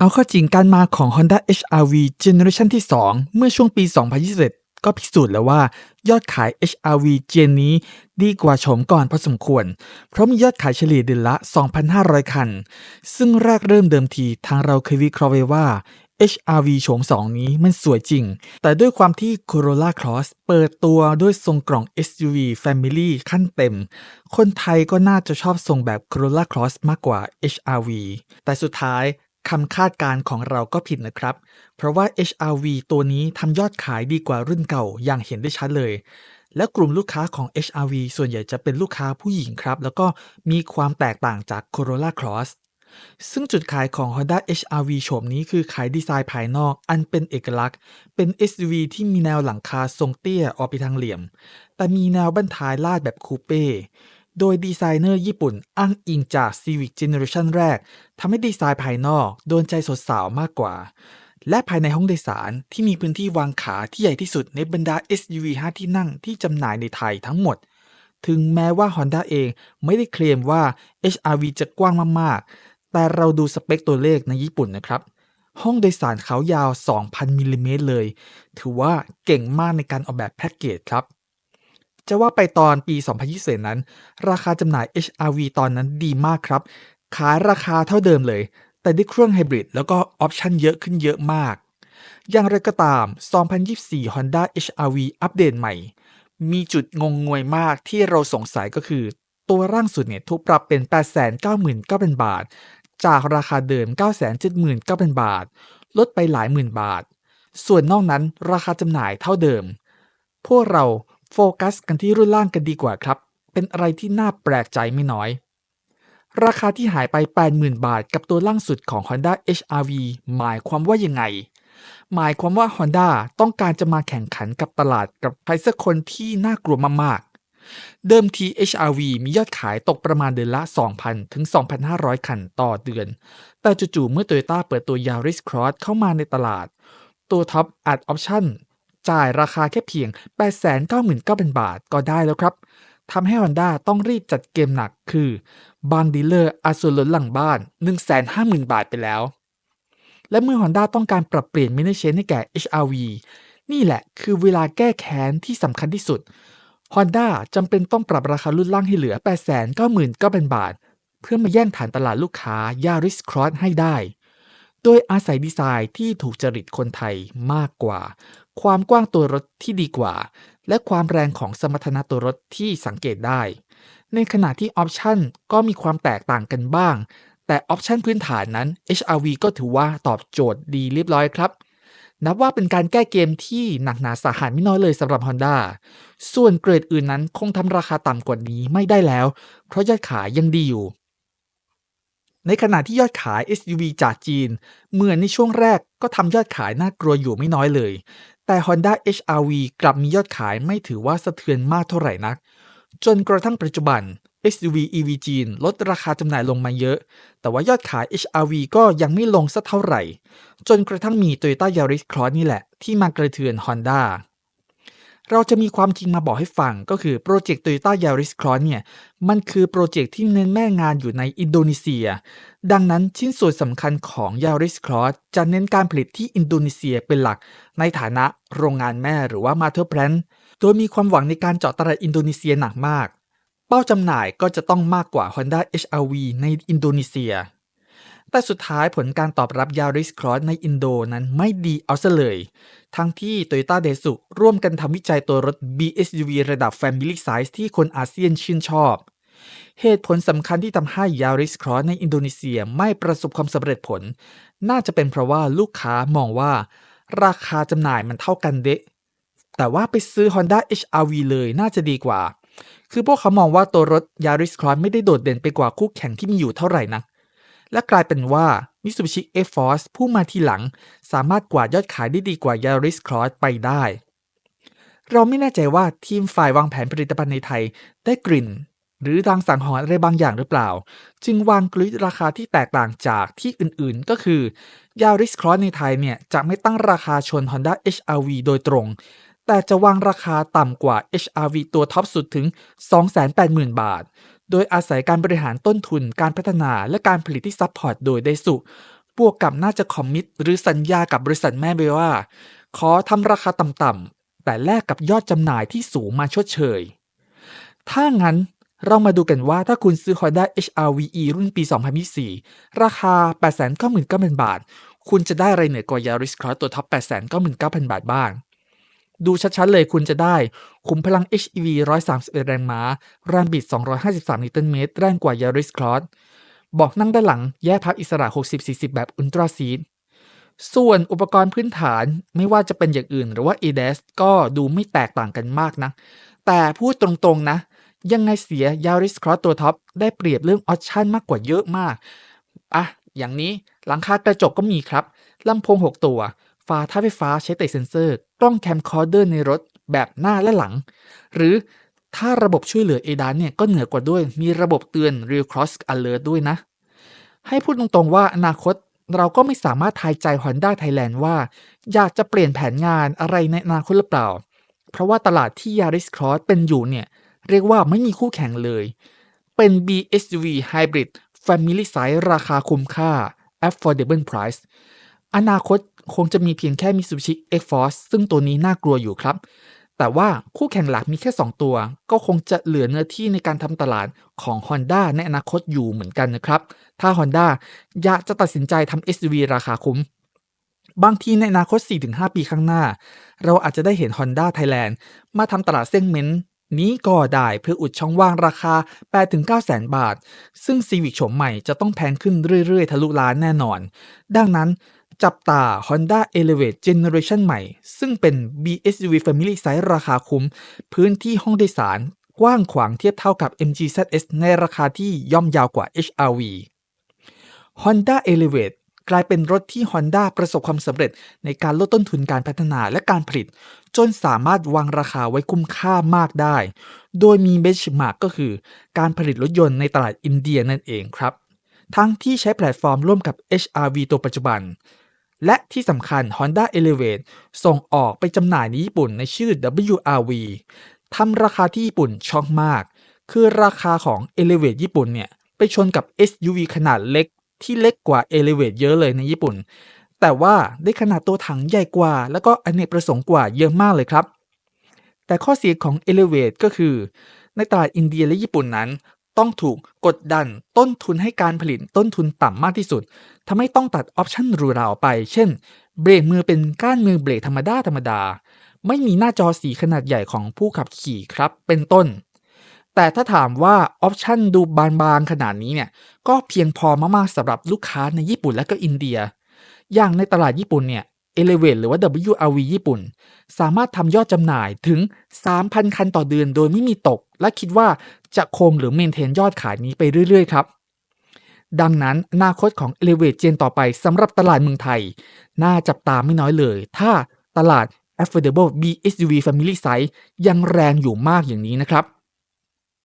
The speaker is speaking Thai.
เอาข้าจริงการมาของ Honda HR-V Generation ที่ 2 เมื่อช่วงปี 2021 ก็พิสูจน์แล้วว่ายอดขาย HR-V เจนนี้ดีกว่าโฉมก่อนพอสมควร เพราะมียอดขายเฉลี่ยเดือนละ 2,500 คัน ซึ่งแรกเริ่มเดิมทีทางเราเคยวิเคราะห์ไว้ว่า HR-V โฉม2 นี้มันสวยจริง แต่ด้วยความที่ Corolla Cross เปิดตัวด้วยทรงกล่อง SUV Family ขั้นเต็ม คนไทยก็น่าจะชอบทรงแบบ Corolla Cross มากกว่า HR-V แต่สุดท้าย คำคาดการณ์ของเราก็ผิดนะครับ เพราะว่า HR-V ตัวนี้ทำยอดขายดีกว่ารุ่นเก่าอย่างเห็นได้ชัดเลย และกลุ่มลูกค้าของ HR-V ส่วนใหญ่จะเป็นลูกค้าผู้หญิงครับ แล้วก็มีความแตกต่างจาก Corolla Cross ซึ่งจุดขายของ Honda HR-V โฉมนี้คือขายดีไซน์ภายนอกอันเป็นเอกลักษณ์ เป็น SUV ที่มีแนวหลังคาทรงเตี้ยออกไปทางเหลี่ยม แต่มีแนวบั้นท้ายลาดแบบคูเป้ โดยดีไซเนอร์ญี่ปุ่นอ้างอิงจาก Civic Generation แรกทำให้ดีไซน์ภายนอก โดนใจสดสาวมากกว่า และภายในห้องโดยสารที่มีพื้นที่วางขาที่ใหญ่ที่สุดในบรรดา SUV 5 ที่นั่งที่จำหน่ายในไทยทั้งหมด ถึงแม้ว่า Honda เองไม่ได้เคลมว่า HR-V จะกว้างมากๆ แต่เราดูสเปคตัวเลขในญี่ปุ่นนะครับห้องโดยสารเขายาว 2,000มิลลิเมตรเลย ถือว่าเก่งมากในการออกแบบแพ็กเกจครับ จะว่าไปตอนปี 2020 นั้น ราคาจำหน่าย HR-V ตอนนั้นดีมากครับ ขายราคาเท่าเดิมเลย แต่ได้เครื่องไฮบริดแล้วก็ออปชันเยอะขึ้นเยอะมาก อย่างไรก็ตาม 2024 Honda HR-V อัปเดตใหม่ มีจุดงงงวยมากที่เราสงสัยก็คือ ตัวร่างสุดเนี่ยถูกปรับเป็น 899,000 บาท จากราคาเดิม 979,000 บาท ลดไปหลายหมื่นบาท ส่วนนอกนั้นราคาจำหน่ายเท่าเดิม พวกเรา โฟกัสกันที่รุ่นล่างกันดีกว่าครับ เป็นอะไรที่น่าแปลกใจไม่น้อย ราคาที่หายไป 80,000 บาท กับตัวล่างสุดของ Honda HR-V หมายความว่ายังไง หมายความว่า Honda ต้องการจะมาแข่งขันกับตลาดกับใครสักคนที่น่ากลัวมากๆ เดิมที HR-V มียอดขายตกประมาณเดือนละ 2,000 ถึง 2,500 คันต่อเดือน แต่จู่ๆเมื่อ Toyota เปิดตัว Yaris Cross เข้ามาในตลาด ตัวท็อปอัดออปชั่น จ่ายราคาแค่เพียง 899,000 บาทก็ได้แล้วครับทำให้ Honda ต้องรีบจัดเกมหนักคือ บางดีลเลอร์อาส่วนลดหลังบ้าน 150,000 บาทไปแล้ว และเมื่อ Honda ต้องการปรับเปลี่ยน management ให้แก่ HR-V นี่แหละคือเวลาแก้แค้นที่สำคัญที่สุด Honda จำเป็นต้องปรับราคารุ่นล่างให้เหลือ 899,000 บาท เพื่อมาแย่งฐานตลาดลูกค้า Yaris Cross ให้ได้ โดยอาศัยดีไซน์ที่ถูกจริตคนไทยมากกว่า ความกว้างตัวรถที่ดีกว่า และความแรงของสมรรถนะตัวรถที่สังเกตได้ ในขณะที่ออปชันก็มีความแตกต่างกันบ้าง แต่ออปชันพื้นฐานนั้น HR-V ก็ถือว่าตอบโจทย์ดีเรียบร้อยครับ นับว่าเป็นการแก้เกมที่หนักหนาสาหัสไม่น้อยเลยสำหรับ Honda ส่วนเกรดอื่นนั้นคงทำราคาต่ำกว่านี้ไม่ได้แล้ว เพราะยอดขายยังดีอยู่ ในขณะที่ยอดขาย SUV จากจีน เหมือนในช่วงแรกก็ทำยอดขายน่ากลัวอยู่ไม่น้อยเลย แต่ Honda HR-V กลับมียอดขายไม่ถือว่าสะเทือนมากเท่าไหร่นัก จนกระทั่งปัจจุบัน SUV EV จีนลดราคาจำหน่ายลงมาเยอะ แต่ว่ายอดขาย HR-V ก็ยังไม่ลงสักเท่าไหร่ จนกระทั่งมี Toyota Yaris Cross นี่แหละ ที่มากระเทือน Honda เราจะมีความจริงมาบอกให้ฟัง ก็คือโปรเจกต์ Toyota Yaris Cross เนี่ย มันคือโปรเจกต์ที่เน้นแม่งานอยู่ในอินโดนีเซีย ดังนั้นชิ้นส่วนสำคัญของ Yaris Cross จะเน้นการผลิตที่อินโดนีเซียเป็นหลัก ในฐานะโรงงานแม่หรือว่า Mother Plant โดยมีความหวังในการเจาะตลาดอินโดนีเซียหนักมาก เป้าจำหน่ายก็จะต้องมากกว่า Honda HR-V ในอินโดนีเซีย แต่สุดท้ายผลการตอบรับ Yaris Cross ในอินโดนั้นไม่ดีเอาซะเลย ทั้งที่ Toyota d e s u ร่วมกันทำวิจัยตัวรถ BSUV ระดับ Family Size ที่คนอาเซียนชื่นชอบ เหตุผลสำคัญที่ทำให้ Yaris Cross ในอินโดนีเซียไม่ประสบความสำเร็จผล น่าจะเป็นเพราะว่าลูกค้ามองว่า ราคาจำหน่ายมันเท่ากันเดะแต่ว่าไปซื้อ Honda HR-V เลยน่าจะดีกว่า คือพวกเขามองว่าตัวรถ Yaris Cross ไม่ได้โดดเด่นไปกว่าคู่แข่งที่มีอยู่เท่าไหร่นะ และกลายเป็นว่า Mitsubishi X-Force ผู้มาทีหลัง สามารถกวาดยอดขายได้ดีกว่า Yaris Cross ไปได้ เราไม่แน่ใจว่าทีมฝ่ายวางแผนผลิตภัณฑ์ในไทยได้กลิ่น หรือรางสังหรณ์อะไรบางอย่างหรือเปล่า จึงวางกลยุทธ์ราคาที่แตกต่างจากที่อื่นๆ ก็คือ Yaris Cross ในไทยเนี่ยจะไม่ตั้งราคาชน Honda HR-V โดยตรง แต่จะวางราคาต่ำกว่า HR-V ตัวท็อปสุดถึง 280,000 บาท โดยอาศัยการบริหารต้นทุนการพัฒนาและการผลิตที่ซัพพอร์ตโดยไดสุบวกกับน่าจะคอมมิตหรือสัญญากับบริษัทแม่ไปว่า ขอทำราคาต่ำๆแต่แลกกับยอดจำหน่ายที่สูงมาชดเชย ถ้างั้นเรามาดูกันว่าถ้าคุณซื้อ Honda HR-VE รุ่นปี 2024 ราคา 899,000 บาท คุณจะได้อะไรเหนือกว่า Yaris Cross ตัวท็อป 899,000 บาทบ้าง ดูชัดๆเลยคุณจะได้ ขุมพลัง HEV 131 แรงม้า แรงบิด 253 นิวตันเมตร แรงกว่า Yaris Cross บอกนั่งด้านหลัง แยกพับอิสระ 60-40 แบบ Ultra Seat ส่วนอุปกรณ์พื้นฐานไม่ว่าจะเป็นอย่างอื่นหรือว่า ADAS ก็ดูไม่แตกต่างกันมากนะ แต่พูดตรงๆนะ ยังไงเสีย Yaris Cross ตัวท็อปได้เปรียบเรื่องออปชั่นมากกว่าเยอะมาก อะ อย่างนี้หลังคากระจกก็มีครับลำโพง 6 ตัว ฝาท้ายไฟฟ้าใช้แต่เซ็นเซอร์ กล้องแคมคอร์เดอร์ในรถแบบหน้าและหลัง หรือถ้าระบบช่วยเหลือ ADAS เนี่ยก็เหนือกว่าด้วย มีระบบเตือน Real Cross Alert ด้วยนะ ให้พูดตรงๆว่าอนาคตเราก็ไม่สามารถทายใจ Honda Thailand ว่า อยากจะเปลี่ยนแผนงานอะไรในอนาคตหรือเปล่า เพราะว่าตลาดที่ Yaris Cross เป็นอยู่เนี่ย เรียกว่าไม่มีคู่แข่งเลย เป็น BSUV Hybrid Family Size ราคาคุ้มค่า Affordable Price อนาคต คงจะมีเพียงแค่ Mitsubishi X-Force ซึ่งตัวนี้น่ากลัวอยู่ครับ แต่ว่าคู่แข่งหลักมีแค่ 2 ตัว ก็คงจะเหลือเนื้อที่ในการทำตลาดของ Honda ในอนาคตอยู่เหมือนกันนะครับ ถ้า Honda อยากจะตัดสินใจทำ SUV ราคาคุ้มบางทีในอนาคต 4-5 ปีข้างหน้า เราอาจจะได้เห็น Honda Thailand มาทำตลาดเซกเมนต์นี้ก็ได้เพื่ออุดช่องว่างราคา 8-9 แสนบาท ซึ่ง Civic โฉมใหม่จะต้องแพงขึ้นเรื่อยๆ ทะลุล้านแน่นอน ดังนั้น จับตา Honda Elevate Generation ใหม่ ซึ่งเป็น BSUV Family Size ราคาคุ้ม พื้นที่ห้องโดยสาร กว้างขวางเทียบเท่ากับ MG ZS ในราคาที่ย่อมยาวกว่า HRV Honda Elevate กลายเป็นรถที่ Honda ประสบความสำเร็จในการลดต้นทุนการพัฒนาและการผลิต จนสามารถวางราคาไว้คุ้มค่ามากได้ โดยมีเบชมาร์กก็คือ การผลิตรถยนต์ในตลาดอินเดียนั่นเองครับ ทั้งที่ใช้แพลตฟอร์มร่วมกับ HRV ตัวปัจจุบัน และที่สำคัญ Honda Elevate ส่งออกไปจำหน่ายในญี่ปุ่นในชื่อ WRV ทำราคาที่ญี่ปุ่นช็อกมาก คือราคาของ Elevate ญี่ปุ่นเนี่ยไปชนกับ SUV ขนาดเล็กที่เล็กกว่า Elevate เยอะเลยในญี่ปุ่น แต่ว่าได้ขนาดตัวถังใหญ่กว่า แล้วก็อเนกประสงค์กว่าเยอะมากเลยครับ แต่ข้อเสียของ Elevate ก็คือ ในตลาดอินเดียและญี่ปุ่นนั้น ต้องถูกกดดันต้นทุนให้การผลิตต้นทุนต่ำมากที่สุดทำให้ต้องตัดออปชันรูราออกไป เช่น เบรกมือเป็นก้านมือเบรกธรรมดาธรรมดา ไม่มีหน้าจอสีขนาดใหญ่ของผู้ขับขี่ครับ เป็นต้น แต่ถ้าถามว่าออปชันดูบางๆขนาดนี้เนี่ยก็เพียงพอมากๆสำหรับลูกค้าในญี่ปุ่นและก็อินเดีย อย่างในตลาดญี่ปุ่นเนี่ย Elevate หรือว่า WRV ญี่ปุ่น สามารถทำยอดจำหน่ายถึง 3,000 คันต่อเดือนโดยไม่มีตก และคิดว่า จะคงหรือเมนเทนยอดขายนี้ไปเรื่อย ๆ ครับ ดังนั้นอนาคตของ Elevate เจนต่อไปสำหรับตลาดเมืองไทย น่าจับตาไม่น้อยเลย ถ้าตลาด Affordable BSUV Family Size ยังแรงอยู่มากอย่างนี้นะครับ